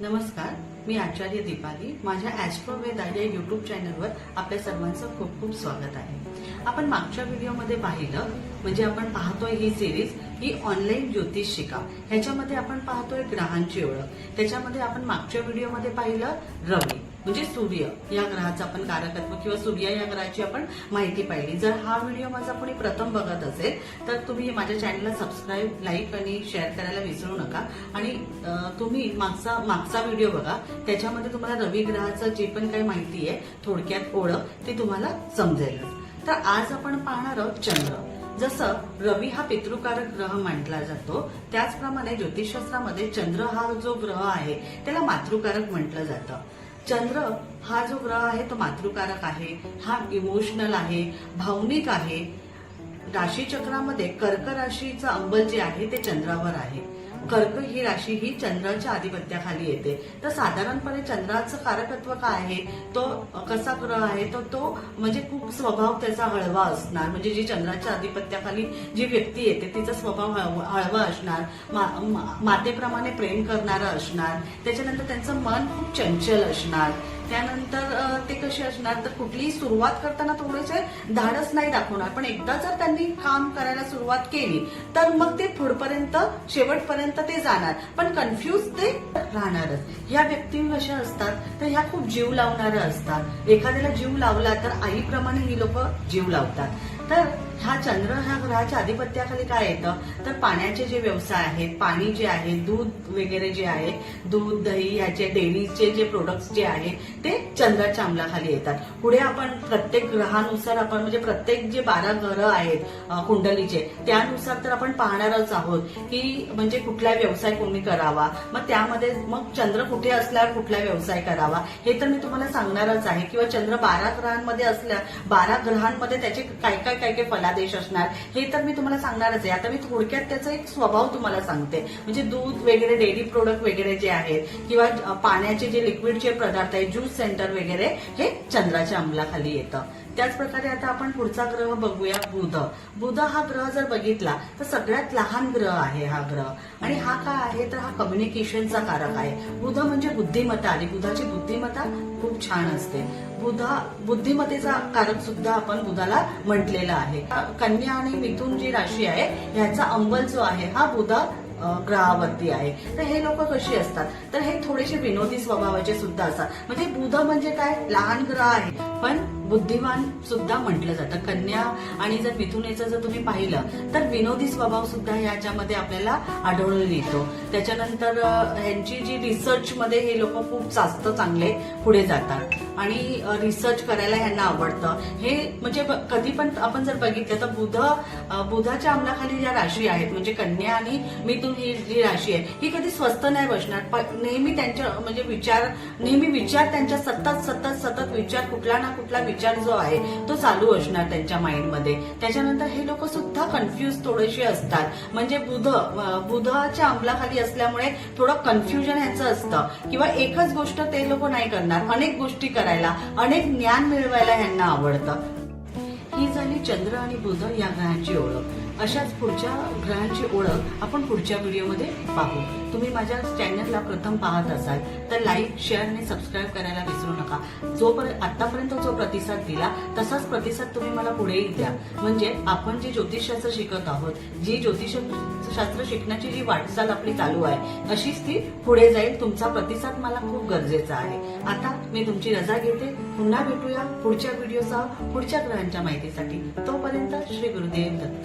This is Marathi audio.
नमस्कार मी आचार्य दीपाली. माझ्या ॲस्ट्रोवेदा या युट्यूब चॅनलवर आपल्या सर्वांचं खूप खूप स्वागत आहे. आपण मागच्या व्हिडिओमध्ये पाहिलं म्हणजे आपण पाहतोय ही सिरीज ही ऑनलाईन ज्योतिष शिका ह्याच्यामध्ये आपण पाहतोय ग्रहांची ओळख. त्याच्यामध्ये आपण मागच्या व्हिडिओमध्ये पाहिलं रवी. म्हणजे सूर्य या ग्रहाचं आपण कारकत्व किंवा सूर्य या ग्रहाची आपण माहिती पाहिली. जर हा व्हिडिओ माझा कोणी प्रथम बघत असेल तर तुम्ही माझ्या चॅनलला सबस्क्राईब लाईक आणि शेअर करायला विसरू नका. आणि तुम्ही मागचा मागचा व्हिडिओ बघा त्याच्यामध्ये तुम्हाला रवी ग्रहाचं जे पण काही माहिती आहे थोडक्यात ओळख ते तुम्हाला समजेलच. तर आज आपण पाहणार आहोत चंद्र. जसं रवी हा पितृकारक ग्रह मानला जातो त्याचप्रमाणे ज्योतिषशास्त्रामध्ये चंद्र हा जो ग्रह आहे त्याला मातृकारक म्हटलं जातं. चंद्र हा जो ग्रह आहे तो मातृकारक आहे हा इमोशनल आहे भावनिक आहे. राशीचक्रामध्ये कर्क राशीचं अंबल जे आहे ते चंद्रावर आहे. कर्क ही राशी ही चंद्राच्या आधिपत्याखाली येते. तर साधारणपणे चंद्राचं कारकत्व काय आहे? तो कसा ग्रह आहे? तो तो म्हणजे खूप स्वभाव त्याचा हळवा असणार. म्हणजे जी चंद्राच्या आधिपत्याखाली जी व्यक्ती येते तिचा स्वभाव हळवा हळवा असणार. मा- मा- मातेप्रमाणे प्रेम करणारा असणार. त्याच्यानंतर त्यांचं मन खूप चंचल असणार. त्यानंतर ते कसे असणार? तर कुठलीही सुरुवात करताना थोडेसे धाडस नाही दाखवणार. पण एकदा जर त्यांनी काम करायला सुरुवात केली तर मग ते पुढपर्यंत शेवटपर्यंत ते जाणार. पण कन्फ्यूज ते राहणारच. ह्या व्यक्ती कशा असतात? तर ह्या खूप जीव लावणाऱ्या असतात. एखाद्याला जीव लावला तर आईप्रमाणे ही लोक जीव लावतात. तर हा चंद्र ह्या ग्रहाच्या आधिपत्याखाली काय येतं? तर पाण्याचे जे व्यवसाय आहेत पाणी जे आहे दूध वगैरे जे आहे दूध दही ह्याचे डेअरीचे जे प्रोडक्ट्स जे आहे ते चंद्राच्या अंमलाखाली येतात. पुढे आपण प्रत्येक ग्रहानुसार आपण म्हणजे प्रत्येक जे बारा ग्रह आहेत कुंडलीचे त्यानुसार तर आपण पाहणारच आहोत की म्हणजे कुठला व्यवसाय कोणी करावा. मग त्यामध्ये मग चंद्र कुठे असल्यावर कुठला व्यवसाय करावा. हे तर मी तुम्हाला सांगणारच आहे. किंवा चंद्र बारा ग्रहांमध्ये असल्या बारा ग्रहांमध्ये त्याचे काय काय काय काय आदेश असणार. हे तर मी तुम्हाला सांगणारच आहे. आता मी थोडक्यात त्याचा एक स्वभाव तुम्हाला सांगते. म्हणजे दूध वगैरे डेअरी प्रोडक्ट वगैरे जे आहेत किंवा पाण्याचे जे लिक्विडचे पदार्थ आहेत ज्यूस सेंटर वगैरे हे चंद्राच्या अंमलाखाली येतं. त्याच प्रकारे आता आपण पुढचा ग्रह बघूया बुध. बुध हा ग्रह जर बघितला तर सगळ्यात लहान ग्रह आहे हा ग्रह. आणि हा काय आहे? तर हा कम्युनिकेशनचा कारक आहे. बुध म्हणजे बुद्धिमत्ता आणि बुधाची बुद्धिमत्ता खूप छान असते. बुधा बुद्धिमत्तेचा कारक सुद्धा आपण बुधाला म्हटलेला आहे. कन्या आणि मिथुन जी राशी आहे ह्याचा अंबल जो आहे हा बुधा ग्रहावरती आहे. तर हे लोक कशी असतात? तर हे थोडेसे विनोदी स्वभावाचे सुद्धा असतात. म्हणजे बुध म्हणजे काय? लहान ग्रह आहे. पण बुद्धिमान सुद्धा म्हटलं जातं. कन्या आणि जर मिथुनेचं जर तुम्ही पाहिलं तर विनोदी स्वभाव सुद्धा याच्यामध्ये आपल्याला आढळून येतो. त्याच्यानंतर ह्यांची जी रिसर्च मध्ये हे लोक खूप जास्त चांगले पुढे जातात. आणि रिसर्च करायला ह्यांना आवडतं. हे म्हणजे कधी पण आपण जर बघितलं तर बुध बुधाच्या अंमलाखाली ज्या राशी आहेत म्हणजे कन्या आणि मिथुन ही जी राशी आहे ही कधी स्वस्त नाही बसणार. नेहमी त्यांच्या म्हणजे विचार नेहमी विचार त्यांच्या सतत सतत सतत विचार कुठला ना कुठला विचार जो आहे तो चालू असणार त्यांच्या माइंडमध्ये. त्याच्यानंतर हे लोक सुद्धा कन्फ्युज थोडेसे असतात. म्हणजे बुध बुधाच्या अंमलाखाली असल्यामुळे थोडं कन्फ्युजन ह्यांचं असतं. किंवा एकच गोष्ट ते लोक नाही करणार. अनेक गोष्टी करायला अनेक ज्ञान मिळवायला ह्यांना आवडतं. ही चंद्र आणि बुध या ग्रहांची ओळख. अशाच पुढच्या ग्रहांची ओळख आपण पुढच्या व्हिडिओमध्ये पाहू. तुम्ही माझ्या चॅनलला प्रथम पाहत असाल तर लाईक शेअर आणि सबस्क्राईब करायला विसरू नका. जोपर्यंत आतापर्यंत जो प्रतिसाद दिला तसाच प्रतिसाद तुम्ही मला पुढेही द्या. म्हणजे आपण जे ज्योतिषशास्त्र शिकत आहोत जी ज्योतिषशास्त्र शिकण्याची जी वाटचाल आपली चालू आहे अशीच ती पुढे जाईल. तुमचा प्रतिसाद मला खूप गरजेचा आहे. आता मी तुमची रजा घेते. पुन्हा भेटूया पुढच्या व्हिडिओसह पुढच्या ग्रहांच्या माहितीसाठी. तोपर्यंत श्री गुरुदेव दत्त.